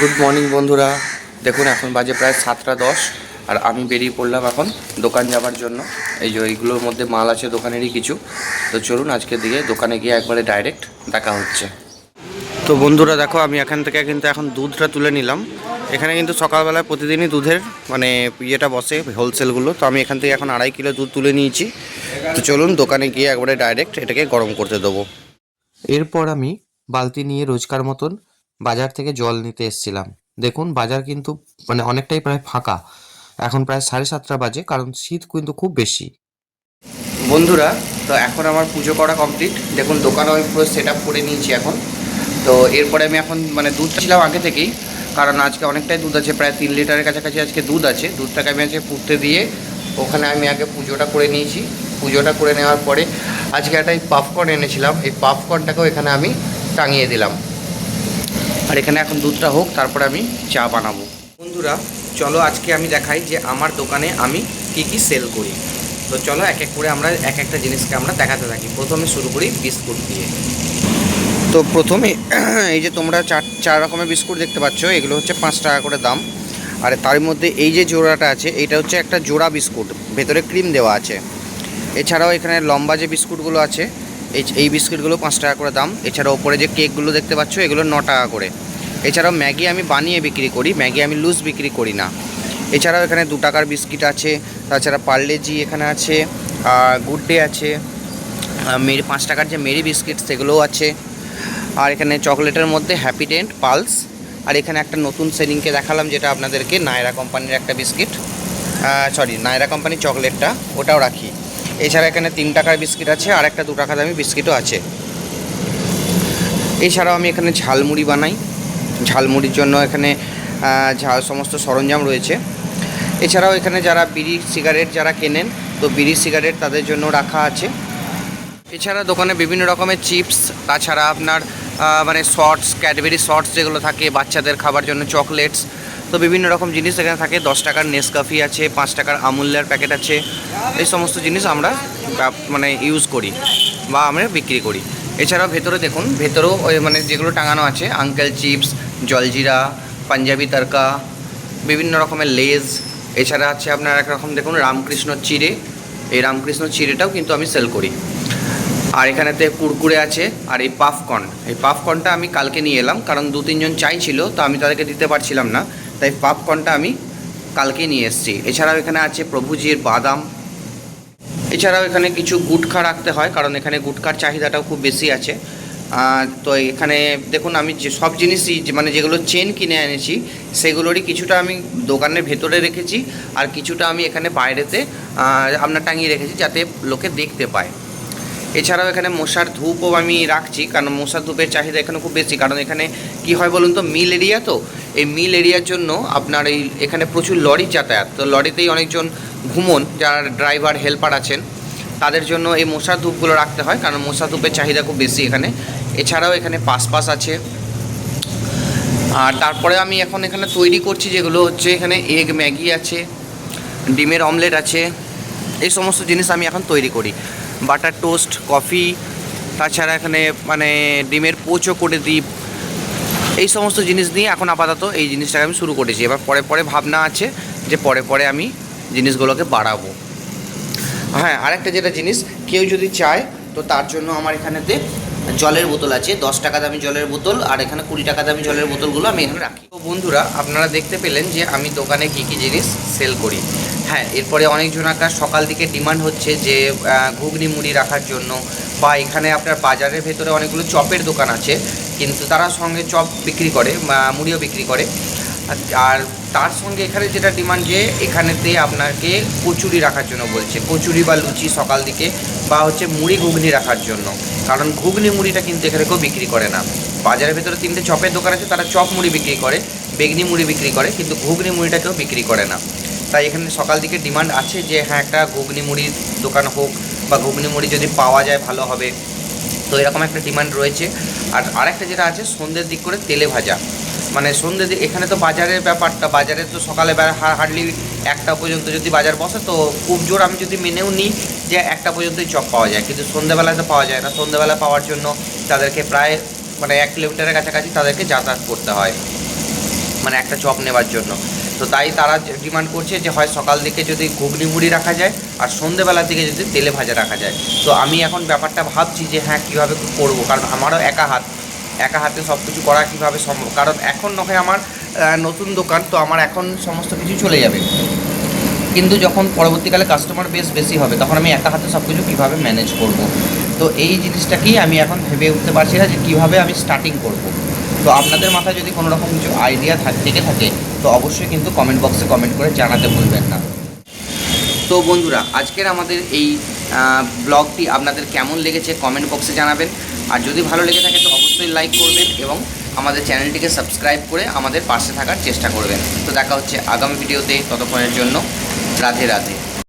Good morning বন্ধুরা। দেখুন, এখন বাজে প্রায় সাতটা দশ, আর আমি বেরিয়ে পড়লাম এখন দোকান যাবার জন্য। এই যে এইগুলোর মধ্যে মাল আছে দোকানেরই কিছু। তো চলুন, আজকের দিকে দোকানে গিয়ে একবারে ডাইরেক্ট দেখা হচ্ছে। তো বন্ধুরা, দেখো, আমি এখান থেকে কিন্তু এখন দুধটা তুলে নিলাম। এখানে কিন্তু সকালবেলায় প্রতিদিনই দুধের মানে ইয়েটা বসে হোলসেলগুলো তো আমি এখান থেকে এখন আড়াই কিলো দুধ তুলে নিয়েছি। তো চলুন, দোকানে গিয়ে একবারে ডাইরেক্ট এটাকে গরম করতে দেবো। এরপর আমি বালতি নিয়ে রোজকার মতন বাজার থেকে জল নিতে এসেছিলাম। দেখুন, বাজার কিন্তু মানে অনেকটাই প্রায় ফাঁকা। এখন প্রায় সাড়ে সাতটা বাজে, কারণ শীত কিন্তু খুব বেশি। বন্ধুরা, তো এখন আমার পুজো করা কমপ্লিট দেখুন দোকান আমি পুরো সেট আপ করে নিয়েছি এখন। তো এরপরে আমি এখন মানে দুধ ছিলাম আগে থেকেই, কারণ আজকে অনেকটাই দুধ আছে, প্রায় তিন লিটারের কাছাকাছি আজকে দুধ আছে। দুধটাকে আমি আজকে ফুটতে দিয়ে ওখানে আমি আগে পুজোটা করে নিয়েছি। পুজোটা করে নেওয়ার পরে আজকে একটা এই পাপকর্ন এনেছিলাম। এই পাপকর্নটাকেও এখানে আমি টাঙিয়ে দিলাম। আর এখানে এখন দুধটা হোক, তারপরে আমি চা বানাবো। বন্ধুরা, চলো আজকে আমি দেখাই যে আমার দোকানে আমি কি কি সেল করি। তো চলো এক এক করে আমরা এক একটা জিনিসকে আমরা দেখাতে থাকি। প্রথমে শুরু করি বিস্কুট দিয়ে। তো প্রথমে, এই যে তোমরা চার চার রকমের বিস্কুট দেখতে পাচ্ছ, এগুলো হচ্ছে পাঁচ টাকা করে দাম। আর তার মধ্যে এই যে জোড়াটা আছে, এইটা হচ্ছে একটা জোড়া বিস্কুট, ভেতরে ক্রিম দেওয়া আছে। এছাড়াও এখানে লম্বা যে বিস্কুটগুলো আছে, এই এই বিস্কুটগুলো পাঁচ টাকা করে দাম। এছাড়া ওপরে যে কেকগুলো দেখতে পাচ্ছ, এগুলো ন টাকা করে। এছাড়াও ম্যাগি আমি বানিয়ে বিক্রি করি, ম্যাগি আমি লুজ বিক্রি করি না। এছাড়াও এখানে দু টাকার বিস্কিট আছে, তাছাড়া পার্লেজি এখানে আছে আর গুড ডে আছে মেরি, পাঁচ টাকার যে মেরি বিস্কিট সেগুলোও আছে। আর এখানে চকলেটের মধ্যে হ্যাপি ডেন্ট পালস, আর এখানে একটা নতুন সেলিংকে দেখালাম যেটা আপনাদেরকে, নায়রা কোম্পানির একটা বিস্কিট সরি নায়রা কোম্পানির চকলেটটা, ওটাও রাখি। এছাড়া এখানে তিন টাকার বিস্কিট আছে, আর একটা দু টাকা দামি বিস্কিটও আছে। এছাড়াও আমি এখানে ঝালমুড়ি বানাই ঝালমুড়ির জন্য এখানে ঝাল সমস্ত সরঞ্জাম রয়েছে। এছাড়াও এখানে যারা বিড়ি সিগারেট যারা কেনেন, তো বিড়ি সিগারেট তাদের জন্য রাখা আছে। এছাড়া দোকানে বিভিন্ন রকমের চিপস, তাছাড়া আপনার মানে শর্টস, ক্যাডবেরি শর্টস যেগুলো থাকে বাচ্চাদের খাবার জন্য, চকলেটস, তো বিভিন্ন রকম জিনিস এখানে থাকে। দশ টাকার নেসকাফি আছে, পাঁচ টাকার আমুল্যার প্যাকেট আছে। এই সমস্ত জিনিস আমরা মানে ইউজ করি বা আমরা বিক্রি করি। এছাড়াও ভেতরে দেখুন, ভেতরেও ওই মানে যেগুলো টাঙানো আছে, আঙ্কেল চিপস জলজিরা, পাঞ্জাবি তরকা, বিভিন্ন রকমের লেজ। এছাড়া আছে আপনার এক রকম, দেখুন, রামকৃষ্ণ চিড়ে। এই রামকৃষ্ণ চিড়েটাও কিন্তু আমি সেল করি। আর এখানেতে কুরকুরে আছে, আর এই পাফকর্ন। এই পাফকর্নটা আমি কালকে নিয়ে এলাম, কারণ দু, তিনজন চাইছিল, তো আমি তাদেরকে দিতে পারছিলাম না। তাই পাপকর্নটা আমি কালকে নিয়ে এসেছি। এছাড়াও এখানে আছে প্রভুজির বাদাম। এছাড়াও এখানে কিছু গুটখা রাখতে হয়, কারণ এখানে গুটখার চাহিদাটাও খুব বেশি আছে। তো এখানে দেখুন, আমি যে সব জিনিসই মানে যেগুলো চেন কিনে এনেছি, সেগুলোরই কিছুটা আমি দোকানের ভেতরে রেখেছি আর কিছুটা আমি এখানে বাইরেতে আপনার টাঙিয়ে রেখেছি যাতে লোকে দেখতে পায়। এছাড়াও এখানে মশার ধূপও আমি রাখছি, কারণ মশার ধূপের চাহিদা এখানে খুব বেশি। কারণ এখানে কি হয় বলুন তো মিল এরিয়া তো, এই মিল এরিয়ার জন্য আপনার এই এখানে প্রচুর লরি যাতায়াত। তো লরিতেই অনেকজন ঘুমন, যারা ড্রাইভার হেল্পার আছেন। তাদের জন্য এই মশার ধূপগুলো রাখতে হয়, কারণ মশা ধূপের চাহিদা খুব বেশি এখানে। এছাড়াও এখানে পাস পাস আছে। আর তারপরে আমি এখন এখানে তৈরি করছি যেগুলো হচ্ছে এখানে এগ ম্যাগি আছে, ডিমের অমলেট আছে, এই সমস্ত জিনিস আমি এখন তৈরি করি। বাটার টোস্ট, কফি, তাছাড়া এখানে মানে ডিমের পোচও করে দিই। এই সমস্ত জিনিস নিয়ে এখন আপাতত এই জিনিসটাকে আমি শুরু করেছি। এবার পরে পরে ভাবনা আছে যে পরে পরে আমি জিনিসগুলোকে বাড়াবো। হ্যাঁ আরেকটা যেটা জিনিস, কেউ যদি চায়, তো তার জন্য আমার এখানেতে জলের বোতল আছে, দশ টাকা দামি জলের বোতল, আর এখানে কুড়ি টাকা দামি জলের বোতলগুলো আমি এখানে রাখি। তো বন্ধুরা, আপনারা দেখতে পেলেন যে আমি দোকানে কী কী জিনিস সেল করি। হ্যাঁ এরপরে অনেকজন অনেকজনাকার সকাল দিকে ডিমান্ড হচ্ছে যে ঘুগনি মুড়ি রাখার জন্য, বা এখানে আপনার বাজারের ভেতরে অনেকগুলো চপের দোকান আছে, কিন্তু তারা সঙ্গে চপ বিক্রি করে মুড়িও বিক্রি করে। আর- তার সঙ্গে এখানে যেটা ডিমান্ড যে এখানেতে আপনাকে কচুরি রাখার জন্য বলছে। কচুরি বা লুচি সকাল দিকে বা হচ্ছে মুড়ি ঘুগনি রাখার জন্য। কারণ ঘুগনি মুড়িটা কিন্তু এখানে কেউ বিক্রি করে না। বাজারের ভেতরে তিনটে চপের দোকান আছে, তারা চপ মুড়ি বিক্রি করে, বেগনি মুড়ি বিক্রি করে, কিন্তু ঘুগনি মুড়িটা কেউ বিক্রি করে না। তাই এখানে সকাল দিকে ডিমান্ড আছে যে হ্যাঁ একটা ঘুগনি মুড়ির দোকান হোক বা ঘুগনি মুড়ি যদি পাওয়া যায় ভালো হবে। তো এরকম একটা ডিমান্ড রয়েছে। আর আরেকটা যেটা আছে, সন্ধ্যের দিক করে তেলে ভাজা। মানে সন্ধ্যে এখানে তো বাজারের ব্যাপারটা বাজারে তো সকালে হার্ডলি একটা পর্যন্ত যদি বাজার বসে, তো খুব জোর আমি যদি মেনেও নিই যে একটা পর্যন্তই চপ পাওয়া যায়। কিন্তু সন্ধ্যেবেলায় তো পাওয়া যায় না। সন্ধ্যেবেলা পাওয়ার জন্য তাদেরকে প্রায় মানে এক কিলোমিটারের কাছাকাছি তাদেরকে যাতায়াত করতে হয় মানে একটা চপ নেবার জন্য। তো তাই তারা ডিমান্ড করছে যে হয় সকাল দিকে যদি ঘুগনি মুড়ি রাখা যায় আর সন্ধেবেলার দিকে যদি তেলে ভাজা রাখা যায়। তো আমি এখন ব্যাপারটা ভাবছি যে হ্যাঁ কীভাবে করব? কারণ আমারও একা হাত। একা হাতে সব কিছু করা কীভাবে সম্ভব? কারণ এখন নয় আমার নতুন দোকান, তো আমার এখন সমস্ত কিছু চলে যাবে। কিন্তু যখন পরবর্তীকালে কাস্টমার বেস বেশি হবে, তখন আমি একা হাতে সব কিছু কীভাবে ম্যানেজ করব? তো এই জিনিসটাকেই আমি এখন ভেবে উঠতে পারছি না যে কীভাবে আমি স্টার্টিং করব। তো আপনাদের মাথায় যদি কোনো রকম কিছু আইডিয়া থেকে থাকে, তো অবশ্যই কিন্তু কমেন্ট বক্সে কমেন্ট করে জানাতে ভুলবেন না। তো বন্ধুরা, আজকের আমাদের এই ব্লগটি আপনাদের কেমন লেগেছে কমেন্ট বক্সে জানাবেন। আর যদি ভালো লেগে থাকে তো অবশ্যই লাইক করবেন এবং আমাদের চ্যানেলটিকে সাবস্ক্রাইব করে আমাদের পাশে থাকার চেষ্টা করবেন। তো দেখা হচ্ছে আগামী ভিডিওতে ততক্ষণের জন্য রাধে রাধে।